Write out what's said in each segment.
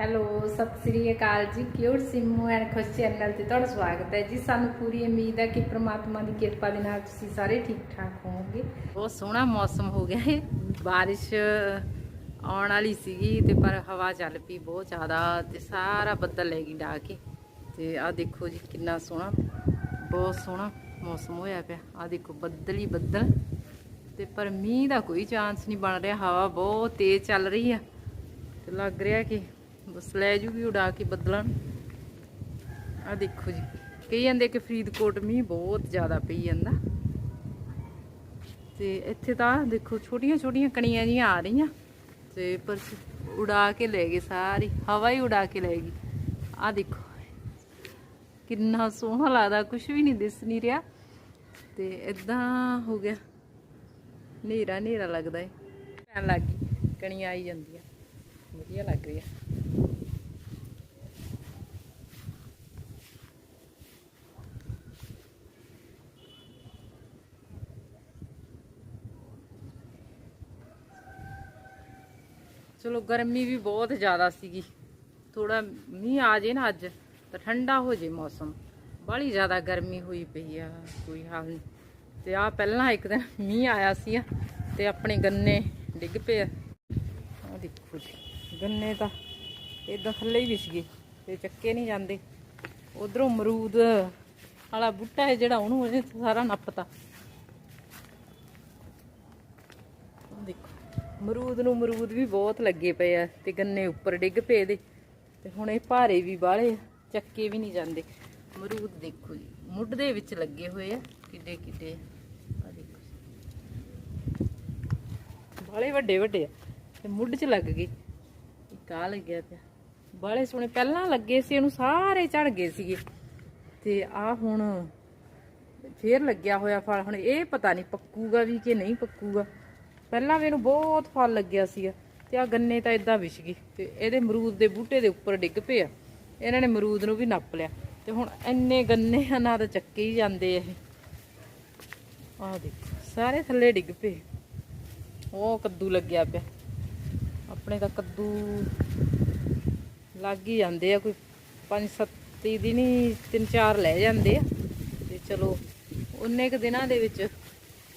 Hello, ਸਤਿ ਸ੍ਰੀ ਅਕਾਲ ਜੀ। Cute Simmu and Khush channel ਤੇ ਤੁਹਾਡਾ ਸਵਾਗਤ ਹੈ ਜੀ। ਸਾਨੂੰ ਪੂਰੀ ਉਮੀਦ ਹੈ ਕਿ ਪ੍ਰਮਾਤਮਾ ਦੀ ਕਿਰਪਾ ਦੇ ਨਾਲ ਤੁਸੀਂ ਸਾਰੇ ਠੀਕ ਠਾਕ ਹੋਵੋਗੇ। ਬਹੁਤ ਸੋਹਣਾ ਮੌਸਮ ਹੋ ਗਿਆ ਹੈ। ਬਾਰਿਸ਼ ਆਉਣ ਵਾਲੀ ਸੀਗੀ ਤੇ ਪਰ ਹਵਾ ਚੱਲ ਪਈ ਬਹੁਤ ਜ਼ਿਆਦਾ ਤੇ ਸਾਰਾ ਬੱਦਲ ਲੈ ਗਈ ਡਾ ਕੇ। ਤੇ ਆਹ ਦੇਖੋ ਜੀ, ਕਿੰਨਾ ਸੋਹਣਾ, ਬਹੁਤ ਸੋਹਣਾ ਮੌਸਮ ਹੋਇਆ ਪਿਆ। ਆਹ ਦੇਖੋ, ਬੱਦਲ ਹੀ ਬੱਦਲ। ਤੇ ਪਰ ਮੀਂਹ ਦਾ ਕੋਈ ਚਾਂਸ ਨਹੀਂ ਬਣ ਰਿਹਾ। ਹਵਾ ਬਹੁਤ ਤੇਜ਼ ਚੱਲ ਰਹੀ ਆ। ਤੇ ਲੱਗ ਰਿਹਾ ਕਿ ਬਸ ਲੈ ਜੂਗੀ ਉਡਾ ਕੇ ਬੱਦਲਾਂ ਆ ਦੇਖੋ ਜੀ, ਕਹੀ ਜਾਂਦੇ ਕਿ ਫਰੀਦਕੋਟ ਮੀਂਹ ਬਹੁਤ ਜ਼ਿਆਦਾ ਪਈ ਜਾਂਦਾ। ਤੇ ਇੱਥੇ ਤਾਂ ਦੇਖੋ ਛੋਟੀਆਂ ਛੋਟੀਆਂ ਕਣੀਆਂ ਜੀਆਂ ਆ ਰਹੀਆਂ। ਤੇ ਪਰ ਉਡਾ ਕੇ ਲੈ ਗਏ ਸਾਰੀ, ਹਵਾ ਹੀ ਉਡਾ ਕੇ ਲੈ ਗਈ। ਆ ਦੇਖੋ, ਕਿੰਨਾ ਸੋਹਣਾ ਲੱਗਦਾ ਕੁਝ ਵੀ ਨਹੀਂ ਦਿਸ ਨਹੀਂ ਰਿਹਾ। ਤੇ ਇਦਾਂ ਹੋ ਗਿਆ। ਹਨੇਰਾ ਹਨੇਰਾ ਲੱਗਦਾ ਏ। ਪੈਣ ਲੱਗ ਗਈ, ਕਣੀਆਂ ਆਈ ਜਾਂਦੀਆਂ। ਵਧੀਆ ਲੱਗ ਰਹੀ ਹੈ ਚਲੋ ਗਰਮੀ ਵੀ ਬਹੁਤ ਜ਼ਿਆਦਾ ਸੀਗੀ। ਥੋੜਾ ਮੀਂਹ ਆ ਜੇ ਨਾ ਅੱਜ, ਤਾਂ ਠੰਡਾ ਹੋ ਜੇ ਮੌਸਮ। ਬਾਹਲੀ ਜ਼ਿਆਦਾ ਗਰਮੀ ਹੋਈ ਪਈ ਆ, ਕੋਈ ਹਾਲ ਨਹੀਂ ਤੇ ਆ ਪਹਿਲਾਂ ਇੱਕ ਦਿਨ ਮੀਂਹ ਆਇਆ ਸੀ ਤੇ ਆਪਣੇ ਗੰਨੇ ਡਿੱਗ ਪਏ ਆ। ਆਹ ਦੇਖੋ ਜੀ, ਗੰਨੇ ਤਾਂ ਇਦਾਂ ਥੱਲੇ ਹੀ ਵਿਛ ਗਏ ਤੇ ਚੱਕੇ ਨਹੀਂ ਜਾਂਦੇ। ਉਧਰੋਂ ਮਰੂਦ ਵਾਲਾ ਬੂਟਾ ਹੈ ਜਿਹੜਾ, ਉਹਨੂੰ ਇਹਨੇ ਸਾਰਾ ਨੱਪਤਾ ਆਹ ਦੇਖੋ ਮਰੂਦ ਨੂੰ ਮਰੂਦ ਵੀ ਬਹੁਤ ਲੱਗੇ ਪਏ ਆ ਤੇ ਗੰਨੇ ਉੱਪਰ ਡਿੱਗ ਪਏ ਦੇ। ਤੇ ਹੁਣ ਇਹ ਭਾਰੇ ਵੀ ਬਾਹਲੇ ਆ, ਚੱਕੇ ਵੀ ਨਹੀਂ ਜਾਂਦੇ। ਮਰੂਦ ਦੇਖੋ ਜੀ ਮੁੱਢ ਦੇ ਵਿੱਚ ਲੱਗੇ ਹੋਏ ਆ ਕਿੱਡੇ ਕਿੱਡੇ ਆ। ਦੇਖੋ ਬਾਲੇ ਵੱਡੇ ਵੱਡੇ ਆ ਤੇ ਮੁੱਢ 'ਚ ਲੱਗ ਗਏ। ਇੱਕ ਆ ਲੱਗਿਆ ਪਿਆ। ਬਾਲੇ ਸੋਹਣੇ ਪਹਿਲਾਂ ਲੱਗੇ ਸੀ ਇਹਨੂੰ ਸਾਰੇ ਝੜ ਗਏ ਸੀਗੇ। ਤੇ ਆ ਹੁਣ ਫੇਰ ਲੱਗਿਆ ਹੋਇਆ ਫਲ। ਹੁਣ ਇਹ ਪਤਾ ਨਹੀਂ ਪੱਕੂਗਾ ਵੀ ਕਿ ਨਹੀਂ ਪੱਕੂਗਾ। ਪਹਿਲਾਂ ਵੀ ਇਹਨੂੰ ਬਹੁਤ ਫਲ ਲੱਗਿਆ ਸੀਗਾ ਤੇ ਆ ਗੰਨੇ ਤਾਂ ਇਦਾਂ ਵਿਛ ਗਏ, ਤੇ ਇਹਦੇ ਮਰੂਦ ਦੇ ਬੂਟੇ ਦੇ ਉੱਪਰ ਡਿੱਗ ਪਏ ਆ। ਇਹਨਾਂ ਨੇ ਮਰੂਦ ਨੂੰ ਵੀ ਨੱਪ ਲਿਆ। ਤੇ ਹੁਣ ਇੰਨੇ ਗੰਨੇ ਆ, ਨਾ ਤਾਂ ਚੱਕੇ ਹੀ ਜਾਂਦੇ ਇਹ। ਆਹ ਦੇਖ, ਸਾਰੇ ਥੱਲੇ ਡਿੱਗ ਪਏ। ਉਹ ਕੱਦੂ ਲੱਗਿਆ ਪਿਆ। ਆਪਣੇ ਤਾਂ ਕੱਦੂ ਲੱਗ ਹੀ ਜਾਂਦੇ ਆ, ਕੋਈ 5-7 ਦਿਨ ਹੀ ਤਿੰਨ ਚਾਰ ਲੈ ਜਾਂਦੇ ਆ। ਤੇ ਚਲੋ, ਉਨੇ ਕ ਦਿਨਾਂ ਦੇ ਵਿੱਚ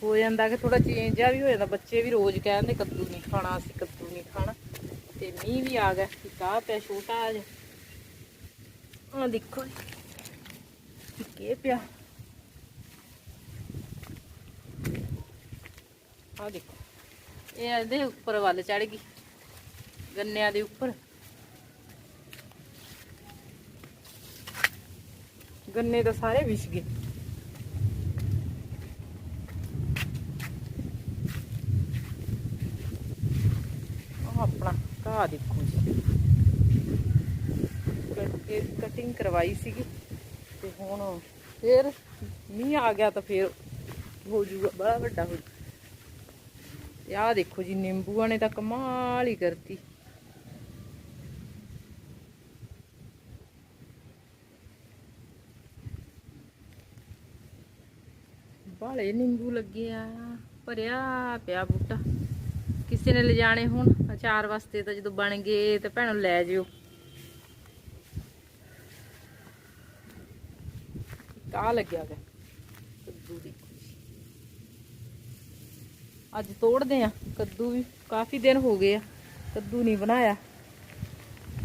ਹੋ ਜਾਂਦਾ ਕਿ ਥੋੜਾ ਚੇਂਜ ਆ ਵੀ ਹੋ ਜਾਂਦਾ। ਬੱਚੇ ਵੀ ਰੋਜ਼ ਕਹਿੰਦੇ, ਕੱਦੂ ਨਹੀਂ ਖਾਣਾ, ਅਸੀਂ ਕੱਦੂ ਨਹੀਂ ਖਾਣਾ। ਤੇ ਮੀਂਹ ਵੀ ਆ ਗਿਆ ਇੱਕ ਪਿਆ ਛੋਟਾ ਜਿਹਾ। ਆ ਦੇਖੋ ਕੀ ਪਿਆ। ਆ ਦੇਖੋ, ਇਹ ਇਹਦੇ ਉੱਪਰ ਵੱਲ ਚੜ ਗਈ, ਗੰਨਿਆਂ ਦੇ ਉੱਪਰ। ਗੰਨੇ ਤਾਂ ਸਾਰੇ ਵਿਛ ਗਏ ਆਹ ਆਪਣਾ ਦੇਖੋ ਜੀ ਕਟਿੰਗ ਕਰਵਾਈ ਸੀਗੀ ਤੇ ਹੁਣ ਫੇਰ ਮੀਂਹ ਆ ਗਿਆ ਤਾਂ ਫੇਰ ਹੋ ਜਾਊਗਾ, ਬੜਾ ਵੱਡਾ ਹੋ ਤੇ ਆਹ ਦੇਖੋ ਜੀ, ਨਿੰਬੂਆਂ ਨੇ ਤਾਂ ਕਮਾਲ ਹੀ ਕਰਤੀ। ਬਾਲੇ ਨਿੰਬੂ ਲੱਗੇ ਆ, ਭਰਿਆ ਪਿਆ ਬੂਟਾ। ਕਿਸੇ ਨੇ ਲਿਜਾਣੇ ਹੁਣ ਅਚਾਰ ਵਾਸਤੇ ਤਾਂ ਜਦੋਂ ਬਣ ਗਏ, ਤੇ ਭੈਣੋ ਲੈ ਜਿਓ। ਕਾ ਲੱਗਿਆ ਗਿਆ ਕੱਦੂ ਦੀ ਅੱਜ ਤੋੜਦੇ ਆ, ਕੱਦੂ ਵੀ ਕਾਫੀ ਦਿਨ ਹੋ ਗਏ ਆ, ਕੱਦੂ ਨਹੀਂ ਬਣਾਇਆ।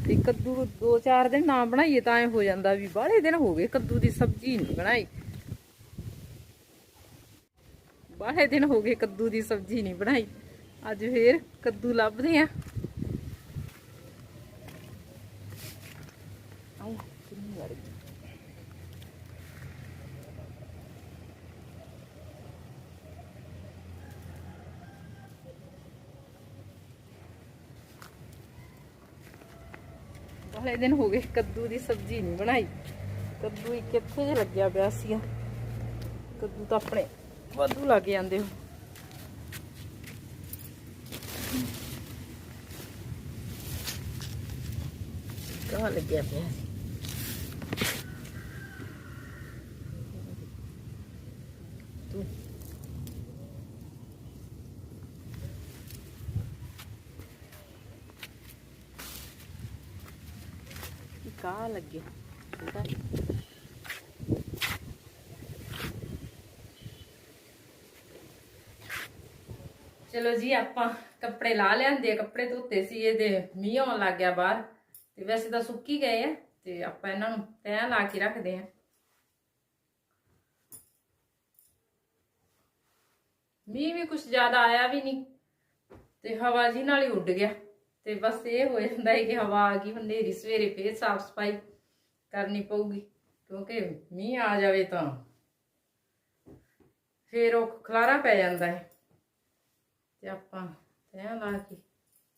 ਤੇ ਕੱਦੂ ਦੋ ਚਾਰ ਦਿਨ ਨਾ ਬਣਾਈਏ ਤਾਂ ਐ ਹੋ ਜਾਂਦਾ ਵੀ ਬਾਹਲੇ ਦਿਨ ਹੋ ਗਏ ਕੱਦੂ ਦੀ ਸਬਜ਼ੀ ਨਹੀਂ ਬਣਾਈ। ਬਾਹਲੇ ਦਿਨ ਹੋ ਗਏ ਕੱਦੂ ਦੀ ਸਬਜ਼ੀ ਨਹੀਂ ਬਣਾਈ। ਅੱਜ ਫੇਰ ਕੱਦੂ ਲੱਭਦੇ ਆ। ਆਹ ਕਿੰਨੀ ਵੜ ਗਈ ਬਾਹਲੇ ਦਿਨ ਹੋ ਗਏ ਕੱਦੂ ਦੀ ਸਬਜ਼ੀ ਨਹੀਂ ਬਣਾਈ। ਕੱਦੂ ਇੱਕ ਇੱਥੇ ਜਿਹਾ ਲੱਗਿਆ ਪਿਆ ਸੀਗਾ। ਕੱਦੂ ਤਾਂ ਆਪਣੇ ਵਾਧੂ ਲੱਗ ਜਾਂਦੇ ਹੋ। ਕਹਾਂ ਲੱਗਿਆ ਪਿਆ ਸੀ ਤੂੰ। ਇੱਕ ਆ ਲੱਗੇ? ਚਲੋ ਜੀ, ਆਪਾਂ ਕੱਪੜੇ ਲਾ ਲਿਆਂਦੇ ਕੱਪੜੇ ਧੋਤੇ ਸੀ ਇਹਦੇ ਮੀਂਹ ਆਉਣ ਲੱਗ ਗਿਆ ਬਾਹਰ। ਤੇ ਵੈਸੇ ਤਾਂ ਸੁੱਕ ਹੀ ਗਏ ਆ, ਤੇ ਆਪਾਂ ਇਹਨਾਂ ਨੂੰ ਤੈਅ ਲਾ ਕੇ ਰੱਖਦੇ ਆ। ਮੀਂਹ ਵੀ ਕੁਝ ਜ਼ਿਆਦਾ ਆਇਆ ਵੀ ਨਹੀਂ, ਤੇ ਹਵਾ ਜੀ ਨਾਲ ਹੀ ਉੱਡ ਗਿਆ। ਤੇ ਬਸ ਇਹ ਹੋ ਜਾਂਦਾ ਹੈ ਕਿ ਹਵਾ ਆ ਗਈ, ਹਨੇਰੀ ਸਵੇਰੇ ਫੇਰ ਸਾਫ਼ ਸਫ਼ਾਈ ਕਰਨੀ ਪਊਗੀ, ਕਿਉਂਕਿ ਮੀਂਹ ਆ ਜਾਵੇ ਤਾਂ ਫੇਰ ਉਹ ਖਲਾਰਾ ਪੈ ਜਾਂਦਾ ਹੈ। ਤੇ ਆਪਾਂ ਤੈਅ ਲਾ ਕੇ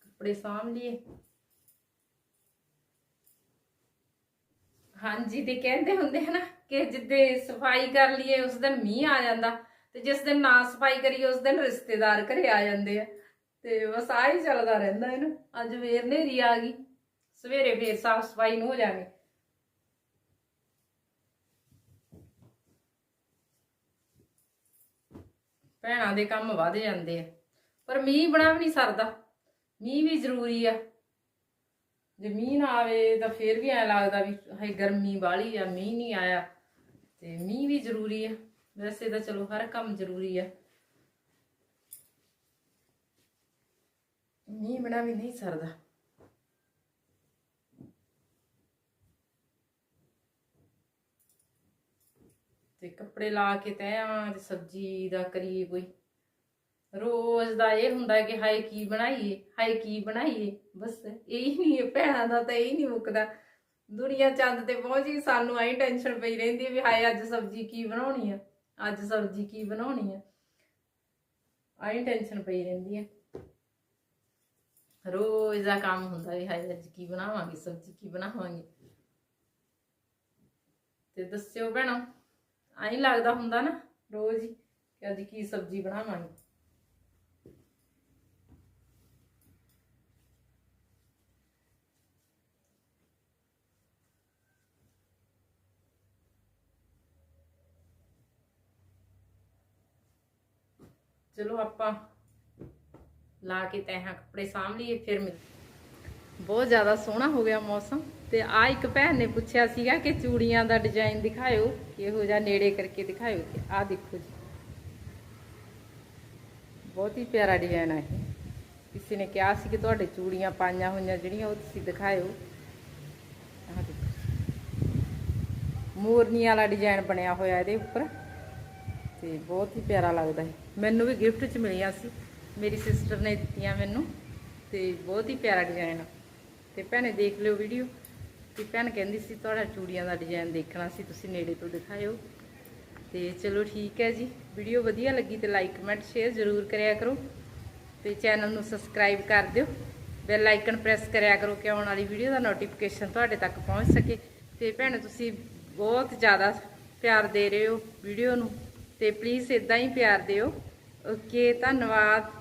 ਕੱਪੜੇ ਸਾਂਭ ਲਈਏ। ਹਾਂਜੀ, ਤੇ ਕਹਿੰਦੇ ਹੁੰਦੇ ਹਨ ਕਿ ਜਿੱਦੇ ਸਫ਼ਾਈ ਕਰ ਲਈਏ, ਉਸ ਦਿਨ ਮੀਂਹ ਆ ਜਾਂਦਾ ਤੇ ਜਿਸ ਦਿਨ ਨਾ ਸਫ਼ਾਈ ਕਰੀਏ, ਉਸ ਦਿਨ ਰਿਸ਼ਤੇਦਾਰ ਘਰੇ ਆ ਜਾਂਦੇ ਆ। ਤੇ ਬਸ ਆ ਹੀ ਚੱਲਦਾ ਰਹਿੰਦਾ ਇਹਨੂੰ ਅੱਜ ਫੇਰ ਨੇਰੀ ਆ ਗਈ, ਸਵੇਰੇ ਫੇਰ ਸਾਫ਼ ਸਫ਼ਾਈ ਨੂੰ ਹੋ ਜਾਵੇ। ਭੈਣਾਂ ਦੇ ਕੰਮ ਵਧ ਜਾਂਦੇ ਆ, ਪਰ ਮੀਂਹ ਬਣਾ ਵੀ ਨਹੀਂ ਸਰਦਾ। ਮੀਂਹ ਵੀ ਜ਼ਰੂਰੀ ਆ। ਜੇ ਮੀਂਹ ਨਾ ਆਵੇ ਤਾਂ ਫੇਰ ਵੀ ਐ ਲੱਗਦਾ ਵੀ ਹਾਏ ਗਰਮੀ ਬਾਲੀ ਆ, ਮੀਂਹ ਨਹੀਂ ਆਇਆ। ਤੇ ਮੀਂਹ ਵੀ ਜ਼ਰੂਰੀ ਆ। ਵੈਸੇ ਤਾਂ ਚਲੋ ਹਰ ਕੰਮ ਜ਼ਰੂਰੀ ਆ। ਮੀਂਹ ਬਣਾ ਵੀ ਨਹੀਂ ਸਰਦਾ। ਤੇ ਕੱਪੜੇ ਲਾ ਕੇ ਤੈਆਂ ਤੇ ਸਬਜ਼ੀ ਦਾ ਕਰੀਏ ਕੋਈ। ਰੋਜ਼ ਦਾ ਇਹ ਹੁੰਦਾ ਕਿ ਹਾਏ ਕੀ ਬਣਾਈਏ, ਹਾਏ ਕੀ ਬਣਾਈਏ। ਬਸ ਇਹੀ ਨਹੀਂ ਹੈ, ਭੈਣਾਂ ਦਾ ਤਾਂ ਇਹੀ ਨਹੀਂ ਮੁੱਕਦਾ। ਦੁਨੀਆ ਚੰਦ ਤੇ ਪਹੁੰਚੀ ਸਾਨੂੰ ਆਈ ਟੈਨਸ਼ਨ ਪਈ ਰਹਿੰਦੀ ਵੀ ਹਾਏ ਅੱਜ ਸਬਜ਼ੀ ਕੀ ਬਣਾਉਣੀ ਆ, ਅੱਜ ਸਬਜ਼ੀ ਕੀ ਬਣਾਉਣੀ ਆ। ਆਈ ਟੈਨਸ਼ਨ ਪਈ ਰਹਿੰਦੀ ਆ ਰੋਜ਼ ਦਾ ਕੰਮ ਹੁੰਦਾ ਵੀ ਹਾਏ ਅੱਜ ਕੀ ਬਣਾਵਾਂਗੇ, ਸਬਜ਼ੀ ਕੀ ਬਣਾਵਾਂਗੇ। ਤੇ ਦੱਸਿਓ ਭੈਣੋ ਆਈ ਲੱਗਦਾ ਹੁੰਦਾ ਨਾ ਰੋਜ਼ ਹੀ ਕਿ ਅੱਜ ਕੀ ਸਬਜ਼ੀ ਬਣਾਵਾਂਗੇ। ਚਲੋ ਆਪਾਂ ਲਾ ਕੇ ਤੈਹਾਂ ਕੱਪੜੇ ਸਾਂਭ ਲਈਏ, ਫਿਰ ਮਿਲ ਬਹੁਤ ਜ਼ਿਆਦਾ ਸੋਹਣਾ ਹੋ ਗਿਆ ਮੌਸਮ ਤੇ ਆ ਇੱਕ ਭੈਣ ਨੇ ਪੁੱਛਿਆ ਸੀਗਾ ਕਿ ਚੂੜੀਆਂ ਦਾ ਡਿਜ਼ਾਈਨ ਦਿਖਾਇਓ ਕਿਹੋ ਜਿਹਾ ਨੇੜੇ ਕਰਕੇ ਦਿਖਾਇਓ ਆ ਦੇਖੋ ਜੀ। ਬਹੁਤ ਹੀ ਪਿਆਰਾ ਡਿਜ਼ਾਈਨ ਆ ਇਹ। ਕਿਸੇ ਨੇ ਕਿਹਾ ਸੀ ਕਿ ਤੁਹਾਡੇ ਚੂੜੀਆਂ ਪਾਈਆਂ ਹੋਈਆਂ ਜਿਹੜੀਆਂ ਉਹ ਤੁਸੀਂ ਦਿਖਾਇਓ। ਆਹ ਦੇਖੋ। ਮੋਰਨੀ ਵਾਲਾ ਡਿਜ਼ਾਈਨ ਬਣਿਆ ਹੋਇਆ ਇਹਦੇ ਉੱਪਰ ਤੇ ਬਹੁਤ ਹੀ ਪਿਆਰਾ ਲੱਗਦਾ ਹੈ ਮੈਨੂੰ ਵੀ ਗਿਫਟ 'ਚ ਮਿਲੀਆਂ ਸੀ। ਮੇਰੀ ਸਿਸਟਰ ਨੇ ਦਿੱਤੀਆਂ ਮੈਨੂੰ ਤੇ ਬਹੁਤ ਹੀ ਪਿਆਰਾ ਡਿਜ਼ਾਈਨ ਤੇ ਭੈਣੇ ਦੇਖ ਲਿਓ ਵੀਡੀਓ ਤੇ ਭੈਣ ਕਹਿੰਦੀ ਸੀ, ਤੁਹਾਡਾ ਚੂੜੀਆਂ ਦਾ ਡਿਜ਼ਾਈਨ ਦੇਖਣਾ ਸੀ, ਤੁਸੀਂ ਨੇੜੇ ਤੋਂ ਦਿਖਾਇਓ। ਤੇ ਚਲੋ ਠੀਕ ਹੈ ਜੀ। ਵੀਡੀਓ ਵਧੀਆ ਲੱਗੀ ਤੇ ਲਾਈਕ ਕਮੈਂਟ ਸ਼ੇਅਰ ਜ਼ਰੂਰ ਕਰਿਆ ਕਰੋ ਤੇ ਚੈਨਲ ਨੂੰ ਸਬਸਕ੍ਰਾਈਬ ਕਰ ਦਿਓ। ਬੈਲ ਆਈਕਨ ਪ੍ਰੈਸ ਕਰਿਆ ਕਰੋ ਕਿ ਆਉਣ ਵਾਲੀ ਵੀਡੀਓ ਦਾ ਨੋਟੀਫਿਕੇਸ਼ਨ ਤੁਹਾਡੇ ਤੱਕ ਪਹੁੰਚ ਸਕੇ। ਤੇ ਭੈਣ ਤੁਸੀਂ ਬਹੁਤ ਜ਼ਿਆਦਾ ਪਿਆਰ ਦੇ ਰਹੇ ਹੋ ਵੀਡੀਓ ਨੂੰ। ਤੇ ਪਲੀਜ਼ ਇਦਾਂ ਹੀ ਪਿਆਰ ਦਿਓ। ਓਕੇ ਧੰਨਵਾਦ।